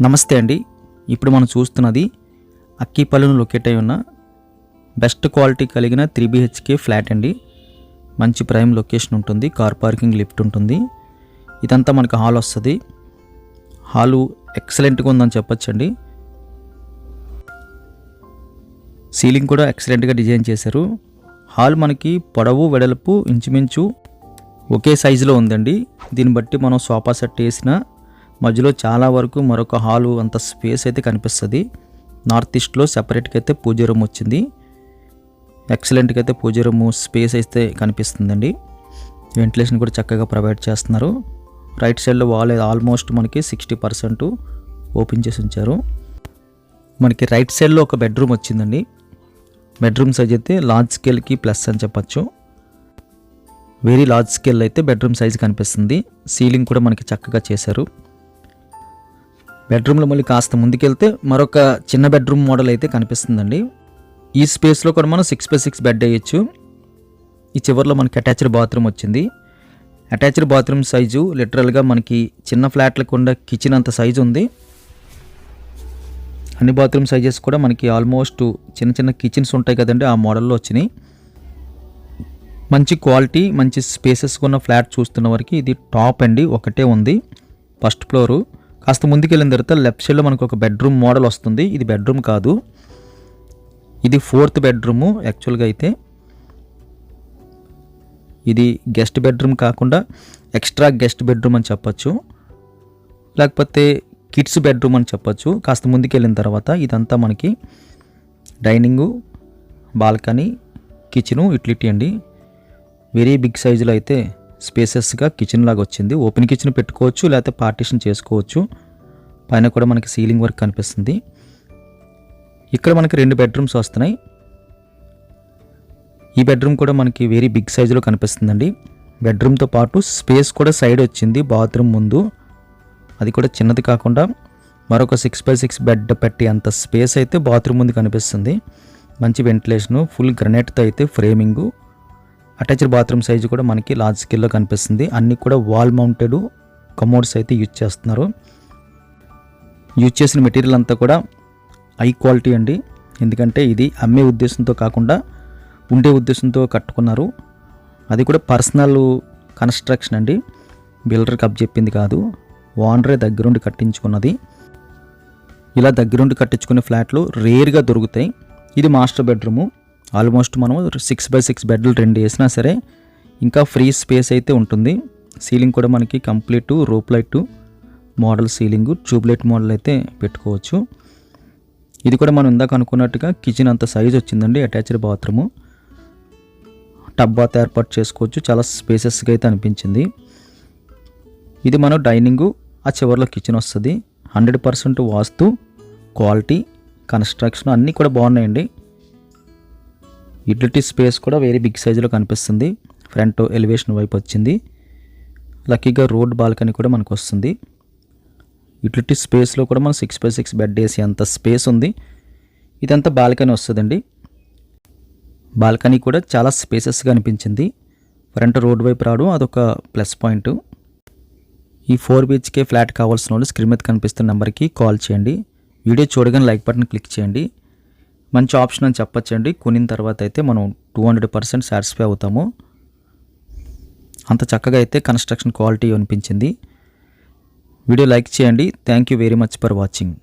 నమస్తే అండి. ఇప్పుడు మనం చూస్తున్నది అక్కిపల్లిను లొకేట్ అయి ఉన్న బెస్ట్ క్వాలిటీ కలిగిన త్రీ బిహెచ్కే ఫ్లాట్ అండి. మంచి ప్రైమ్ లొకేషన్ ఉంటుంది కార్ పార్కింగ్ లిఫ్ట్ ఉంటుంది. ఇదంతా మనకు హాల్ వస్తుంది. హాలు ఎక్సలెంట్గా ఉందని చెప్పొచ్చండి. సీలింగ్ కూడా ఎక్సలెంట్గా డిజైన్ చేశారు. హాల్ మనకి పొడవు వెడల్పు ఇంచుమించు ఒకే సైజులో ఉందండి. దీన్ని బట్టి మనం సోఫా సెట్ వేసిన మధ్యలో చాలా వరకు మరొక హాలు అంత స్పేస్ అయితే కనిపిస్తుంది. నార్త్ ఈస్ట్లో సెపరేట్గా అయితే పూజ రూమ్ వచ్చింది. ఎక్సలెంట్గా అయితే పూజ రూమ్ స్పేస్ అయితే కనిపిస్తుందండి. వెంటిలేషన్ కూడా చక్కగా ప్రొవైడ్ చేస్తున్నారు. రైట్ సైడ్లో వాల్ ఆల్మోస్ట్ మనకి సిక్స్టీ పర్సెంట్ ఓపెన్ చేసి ఉంచారు. మనకి రైట్ సైడ్లో ఒక బెడ్రూమ్ వచ్చిందండి. బెడ్రూమ్ సైజ్ అయితే లార్జ్ స్కేల్కి ప్లస్ అని చెప్పచ్చు. వెరీ లార్జ్ స్కేల్ అయితే బెడ్రూమ్ సైజ్ కనిపిస్తుంది. సీలింగ్ కూడా మనకి చక్కగా చేశారు. బెడ్రూమ్లో మళ్ళీ కాస్త ముందుకెళ్తే మరొక చిన్న బెడ్రూమ్ మోడల్ అయితే కనిపిస్తుందండి. ఈ స్పేస్లో కూడా మనం సిక్స్ బై సిక్స్ బెడ్ వేయచ్చు. ఈ చివరిలో మనకి అటాచ్డ్ బాత్రూమ్ వచ్చింది. అటాచ్డ్ బాత్రూమ్ సైజు లిటరల్గా మనకి చిన్న ఫ్లాట్లకుండా కిచెన్ అంత సైజు ఉంది. అన్ని బాత్రూమ్ సైజెస్ కూడా మనకి ఆల్మోస్ట్ చిన్న చిన్న కిచెన్స్ ఉంటాయి కదండి ఆ మోడల్లో వచ్చినాయి. మంచి క్వాలిటీ మంచి స్పేసెస్ ఉన్న ఫ్లాట్ చూస్తున్న వరకు ఇది టాప్ అండి ఒకటే ఉంది. First floor. కాస్త ముందుకెళ్ళిన తర్వాత లెఫ్ట్ సైడ్లో మనకు ఒక బెడ్రూమ్ మోడల్ వస్తుంది. ఇది బెడ్రూమ్ కాదు. ఇది ఫోర్త్ బెడ్రూము యాక్చువల్గా అయితే. ఇది గెస్ట్ బెడ్రూమ్ కాకుండా ఎక్స్ట్రా గెస్ట్ బెడ్రూమ్ అని చెప్పచ్చు. లేకపోతే కిడ్స్ బెడ్రూమ్ అని చెప్పచ్చు. కాస్త ముందుకెళ్ళిన తర్వాత ఇదంతా మనకి డైనింగు బాల్కనీ కిచెను యూటిలిటీ అండి. వెరీ బిగ్ సైజులో అయితే స్పేసెస్గా కిచెన్ లాగా వచ్చింది. ఓపెన్ కిచెన్ పెట్టుకోవచ్చు లేకపోతే పార్టీషన్ చేసుకోవచ్చు. పైన కూడా మనకి సీలింగ్ వర్క్ కనిపిస్తుంది. ఇక్కడ మనకి రెండు బెడ్రూమ్స్ వస్తున్నాయి. ఈ బెడ్రూమ్ కూడా మనకి వెరీ బిగ్ సైజులో కనిపిస్తుందండి. బెడ్రూమ్తో పాటు స్పేస్ కూడా సైడ్ వచ్చింది బాత్రూమ్ ముందు. అది కూడా చిన్నది కాకుండా మరొక సిక్స్ బై సిక్స్ బెడ్ పెట్టి అంత స్పేస్ అయితే బాత్రూమ్ ముందు కనిపిస్తుంది. మంచి వెంటిలేషను ఫుల్ గ్రనైట్తో అయితే ఫ్రేమింగు అటాచ్డ్ బాత్రూమ్ సైజు కూడా మనకి లార్జ్ స్కేల్లో కనిపిస్తుంది. అన్నీ కూడా వాల్ మౌంటెడ్ కమోడ్స్ అయితే యూజ్ చేస్తున్నారు. యూజ్ చేసిన మెటీరియల్ అంతా కూడా హై క్వాలిటీ అండి. ఎందుకంటే ఇది అమ్మే ఉద్దేశంతో కాకుండా ఉండే ఉద్దేశంతో కట్టుకున్నారు. అది కూడా పర్సనల్ కన్స్ట్రక్షన్ అండి. బిల్డర్కి అప్ చెప్పింది కాదు. ఓనరే దగ్గరుండి కట్టించుకున్నది. ఇలా దగ్గరుండి కట్టించుకునే ఫ్లాట్లు రేర్గా దొరుకుతాయి. ఇది మాస్టర్ బెడ్రూము ఆల్మోస్ట్ మనం సిక్స్ బై సిక్స్ బెడ్లు రెండు వేసినా సరే ఇంకా ఫ్రీ స్పేస్ అయితే ఉంటుంది. సీలింగ్ కూడా మనకి complete rope light model ceiling tube light model అయితే పెట్టుకోవచ్చు. ఇది కూడా మనం ఇందాక అనుకున్నట్టుగా కిచెన్ అంత సైజ్ వచ్చిందండి అటాచ్డ్ బాత్రూము టబ్ బాత్ ఏర్పాటు చేసుకోవచ్చు చాలా స్పేసెస్గా అయితే అనిపించింది. ఇది మనం డైనింగు ఆ చివరిలో కిచెన్ వస్తుంది. Hundred percent vastu quality construction అన్నీ కూడా బాగున్నాయండి. యూటిలిటీ స్పేస్ కూడా వేరే బిగ్ సైజులో కనిపిస్తుంది. ఫ్రంట్ ఎలివేషన్ వైపు వచ్చింది. లక్కీగా రోడ్ బాల్కనీ కూడా మనకు వస్తుంది. యూటిలిటీ స్పేస్లో కూడా మనం సిక్స్ బై సిక్స్ బెడ్ వేసి అంత స్పేస్ ఉంది. ఇదంతా బాల్కనీ వస్తుందండి. బాల్కనీ కూడా చాలా స్పేసెస్గా అనిపించింది ఫ్రంట్ రోడ్ వైపు రావడం అదొక ప్లస్ పాయింట్ ఈ ఫోర్ బిహెచ్కే ఫ్లాట్ కావాల్సిన వాళ్ళు స్క్రీన్ మీద కనిపిస్తున్న నెంబర్కి కాల్ చేయండి. వీడియో చూడగానే లైక్ బటన్ క్లిక్ చేయండి. మంచి ఆప్షన్ అని చెప్పచ్చండి. కొనిన తర్వాత అయితే మనం టూ హండ్రెడ్ పర్సెంట్ సాటిస్ఫై అవుతాము. అంత చక్కగా అయితే కన్స్ట్రక్షన్ క్వాలిటీ అనిపించింది. వీడియో లైక్ చేయండి. Thank you very much for watching.